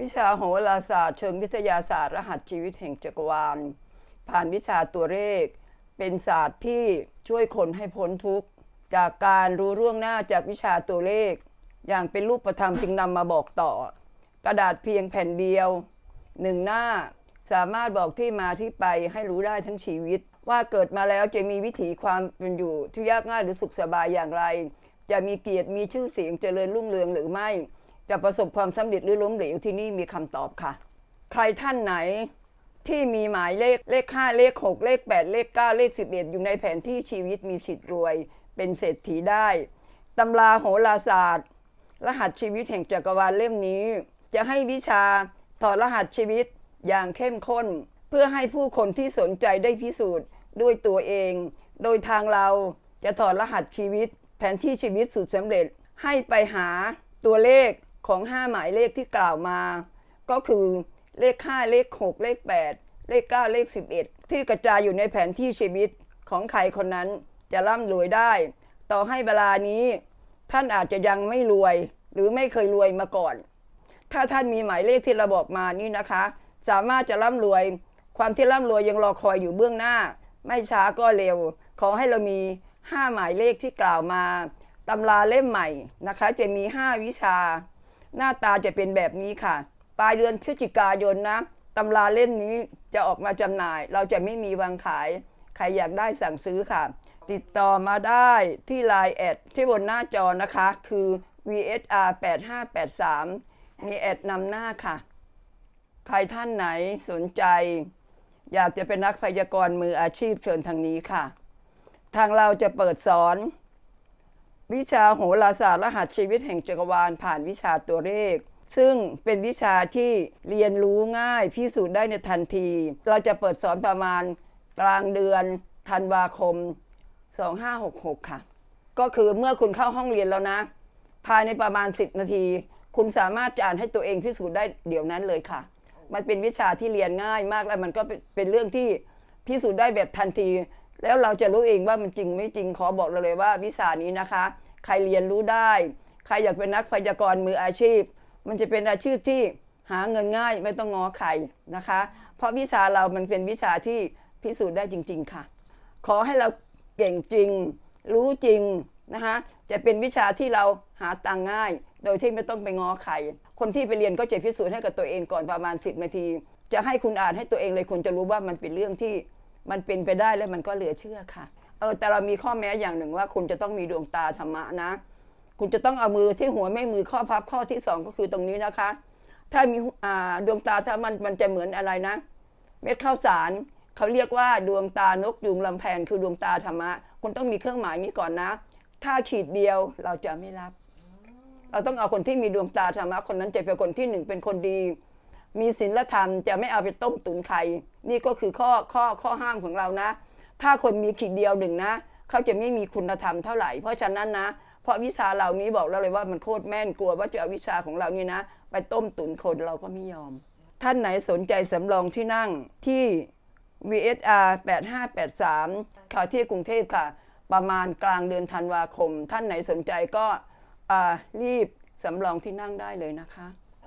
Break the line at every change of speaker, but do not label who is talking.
วิชาโหราศาสตร์เชิงวิทยาศาสตร์ รหัสชีวิตแห่งจักรวาล ผ่านวิชาตัวเลข เป็นศาสตร์ที่ช่วยคนให้พ้นทุกข์ จากการรู้ล่วงหน้าจากวิชาตัวเลข อย่างเป็นรูปธรรมจึงนำมาบอกต่อ กระดาษเพียงแผ่นเดียวหนึ่งหน้าสามารถบอกที่มาที่ไปให้รู้ได้ทั้งชีวิต ว่าเกิดมาแล้วจะมีวิถีความเป็นอยู่ที่ยากง่ายหรือสุขสบายอย่างไร จะมีเกียรติมีชื่อเสียงเจริญรุ่งเรืองหรือไม่ จะประสบความสำเร็จหรือล้มเหลวที่นี่มีคำตอบค่ะ ใครท่านไหนที่มีหมายเลขเลข 5 เลข 6 เลข 8 เลข 9 เลข 11 อยู่ในแผนที่ชีวิตมีสิทธิ์รวย เป็นเศรษฐีได้ตำราโหราศาสตร์ รหัสชีวิตแห่งจักรวาลเล่มนี้ จะให้วิชาถอดรหัสชีวิตอย่างเข้มข้น เพื่อให้ผู้คนที่สนใจได้พิสูจน์ด้วยตัวเอง โดยทางเราจะถอดรหัสชีวิต แผนที่ชีวิตสุดสำเร็จให้ไปหาตัวเลข ของ 5 หมายเลขที่กล่าวมา ก็คือเลข 5 เลข 6 เลข 8 เลข 9 เลข 11 ที่กระจายอยู่ในแผนที่ชีวิตของใครคนนั้นจะร่ำรวยได้ ต่อให้เวลานี้ ท่านอาจจะยังไม่รวย หรือไม่เคยรวยมาก่อน ถ้าท่านมีหมายเลขที่เราบอกมานี่นะคะ สามารถจะร่ำรวย ความที่ร่ำรวยยังรอคอยอยู่เบื้องหน้า ไม่ช้าก็เร็ว ขอให้เรามี 5 หมายเลขที่กล่าวมาตำราเล่มใหม่นะคะ จะมี 5 วิชา หน้าตาจะเป็นแบบนี้ค่ะ ปลายเดือนพฤศจิกายนนะตำราเล่มนี้จะออกมาจำหน่าย เราจะไม่มีวางขาย ใครอยากได้สั่งซื้อค่ะ ติดต่อมาได้ที่ Line แอดที่บนหน้าจอนะคะ คือ VSR 8583มีแอดนำหน้าค่ะ ใครท่านไหนสนใจ อยากจะเป็นนักพยากรณ์มืออาชีพเชิญทางนี้ค่ะ ทางเราจะเปิดสอน วิชาโหราศาสตร์รหัสชีวิตแห่งจักรวาลผ่านวิชาตัวเลข ซึ่งเป็นวิชาที่เรียนรู้ง่ายพิสูจน์ได้ในทันที เราจะเปิดสอนประมาณกลางเดือนธันวาคม 2566 ค่ะ ก็คือเมื่อคุณเข้าห้องเรียนแล้วนะ ภายในประมาณ 10 นาที คุณสามารถจะอ่านให้ตัวเองพิสูจน์ได้เดี๋ยวนั้นเลยค่ะ มันเป็นวิชาที่เรียนง่ายมากและมันก็เป็นเรื่องที่พิสูจน์ได้แบบทันที แล้วเราจะรู้เองว่ามันจริงไม่จริงขอบอกเราเลยว่าวิชานี้นะคะ ใครเรียนรู้ได้ ใครอยากเป็นนักพยากรณ์มืออาชีพ มันจะเป็นอาชีพที่หาเงินง่ายไม่ต้องงอใครนะคะ เพราะวิชาเรามันเป็นวิชาที่พิสูจน์ได้จริง ๆ ค่ะ ขอให้เราเก่งจริง รู้จริงนะคะ จะเป็นวิชาที่เราหาตังค์ง่าย โดยที่ไม่ต้องไปงอใคร คนที่ไปเรียนก็จะพิสูจน์ให้กับตัวเองก่อนประมาณ 10 นาที จะให้คุณอ่านให้ตัวเองเลยคุณจะรู้ว่ามันเป็นเรื่องที่ มันเป็นไปได้และมันก็เหลือเชื่อค่ะเออแต่เรามีข้อแม้อย่างหนึ่งว่า คุณจะต้องมีดวงตาธรรมะนะ คุณจะต้องเอามือที่หัวไม่มือข้อพับข้อที่สองก็คือตรงนี้นะคะ ถ้ามีอ่าดวงตาถ้ามันมันจะเหมือนอะไรนะ เม็ดข้าวสารเขาเรียกว่าดวงตานกยุงลำแพนคือดวงตาธรรมะ คุณต้องมีเครื่องหมายนี้ก่อนนะ ถ้าขีดเดียวเราจะไม่รับ เราต้องเอาคนที่มีดวงตาธรรมะคนนั้นจะเป็นคนที่หนึ่งเป็นคนดี มีศีลธรรมจะไม่เอาไปต้มตุนใคร นี่ก็คือข้อข้อข้อห้ามของเรานะ ถ้าคนมีขีดเดียวหนึ่งนะ เขาจะไม่มีคุณธรรมเท่าไหร่ เพราะฉะนั้นนะ เพราะวิชาเหล่านี้บอกเราเลยว่ามันโคตรแม่นกลัวว่าจะเอาวิชาของเรานี่นะ ไปต้มตุ๋นคนเราก็ไม่ยอม ท่านไหนสนใจสำรองที่นั่งที่ VSR 8583 ค่ะที่กรุงเทพค่ะ ประมาณกลางเดือนธันวาคม ท่านไหนสนใจก็รีบสำรองที่นั่งได้เลยนะคะ